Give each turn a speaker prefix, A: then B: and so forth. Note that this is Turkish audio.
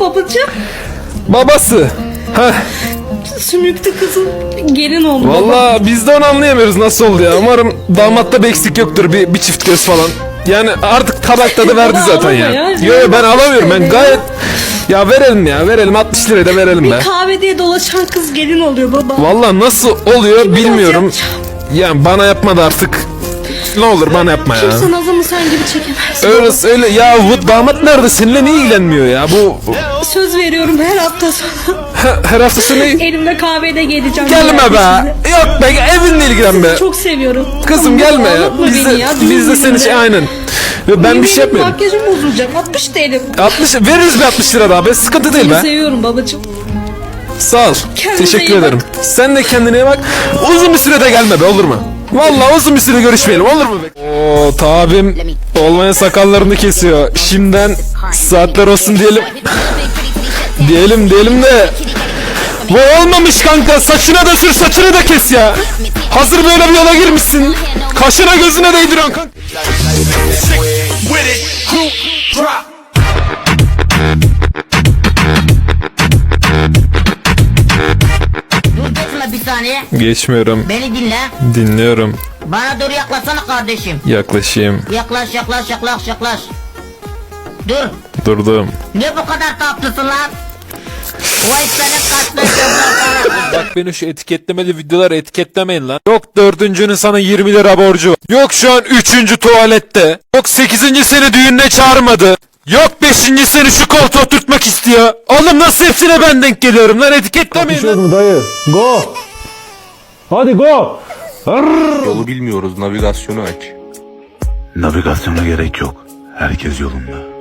A: babacığım?
B: Babası. Heh.
A: Sümüklü kızım gelin oldu.
B: Valla biz de onu anlayamıyoruz nasıl oldu ya. Umarım damatta bir eksik yoktur bir, bir çift göz falan. Yani artık tabak tadı verdi zaten
A: alamıyor
B: ya.
A: ya.
B: Yo yo ben alamıyorum ben
A: Ya.
B: gayet... Ya verelim ya verelim 60 liraya da verelim be.
A: Bir kahve diye dolaşan kız gelin oluyor baba.
B: Valla nasıl oluyor
A: Kime
B: bilmiyorum.
A: yapacağım?
B: Yani bana yapmadı artık. Ne olur bana yapma ya.
A: Kimse nazımı sen gibi çekemez.
B: Öyle öyle ya bu damat nerede? Seninle niye ilgilenmiyor ya? Bu
A: Söz veriyorum her hafta sonu.
B: Her, hafta sonu
A: elimde kahvede geleceğim.
B: gelme be.
A: Size.
B: yok be evinle ilgilen be
A: Çok seviyorum.
B: kızım gelme ya. biz de,
A: ya,
B: biz de seni şey aynen. Ve ben bir şey yapmıyorum.
A: Makyajım bozulacak. 60 TL.
B: 60 veririz bir 60 lira daha be. Sıkıntı değil
A: Seni
B: be
A: seviyorum babacığım.
B: sağ ol.
A: Kendine
B: teşekkür ederim.
A: bak.
B: sen de kendine iyi bak. Uzun bir sürede gelme be olur mu Vallahi uzun bir süre görüşmeyelim olur mu be? Oo tabim olmayan sakallarını kesiyor. Şimdiden saatler olsun diyelim. Diyelim diyelim de Bu olmamış kanka saçına da sür saçını da kes ya Hazır böyle bir yola girmişsin Kaşına gözüne değdiriyorsun kanka
C: saniye.
B: Geçmiyorum
C: Beni dinle.
B: dinliyorum
C: Bana doğru yaklaşsana kardeşim.
B: yaklaşayım
C: Yaklaş yaklaş yaklaş yaklaş. Dur.
B: durdum
C: Niye bu kadar tatlısın lan? Vay sana.
B: Bak beni şu etiketlemeli videoları etiketlemeyin lan. Yok dördüncünün sana 20 lira borcu var. Yok şu an üçüncü tuvalette. Yok sekizinci seni düğününe çağırmadı. Yok beşinci seni şu koltuğa oturtmak istiyor. Oğlum nasıl hepsine ben denk geliyorum lan etiketlemeyin lan.
D: mu dayı? Go! Hadi go!
E: Yolu bilmiyoruz navigasyonu aç.
F: Navigasyona gerek yok. Herkes yolunda.